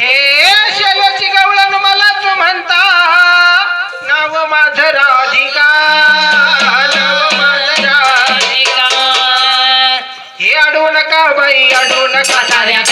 हे शेलोची गवळण मलाच म्हणता. नाव माझ राधिका. नाव माझ राधिका. हे अडू नका बाई अडू नका साऱ्या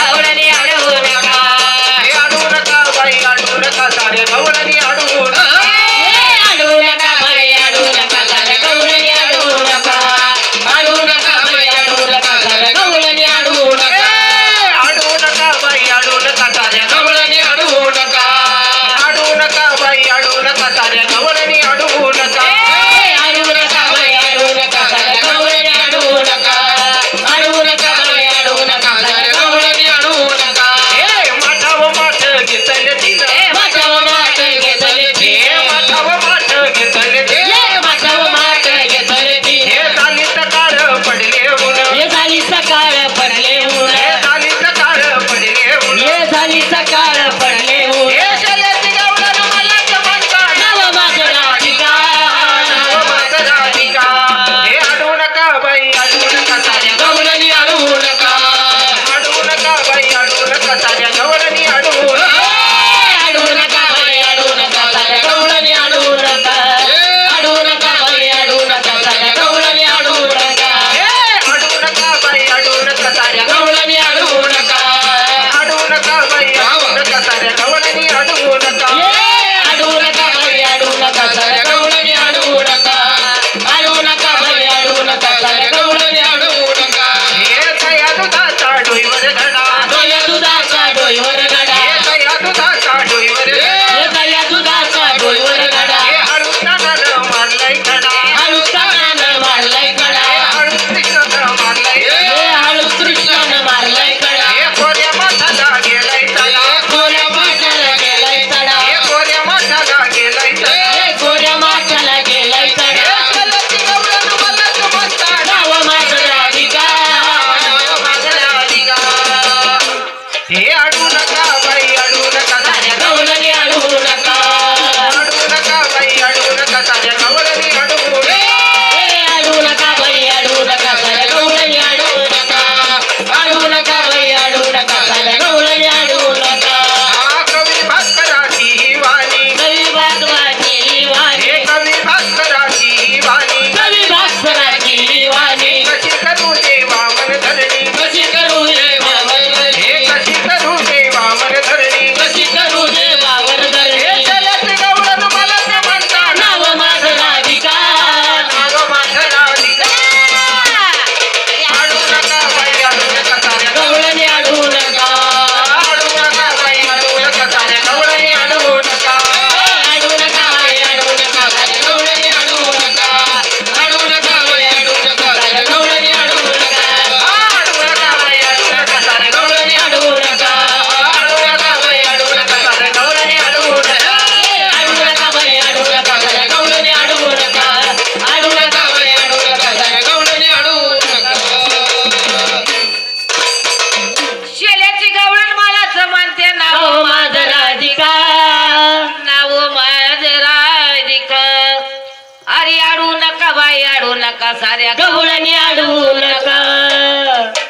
बाई अडू नका साऱ्या गवळणी अडू नका.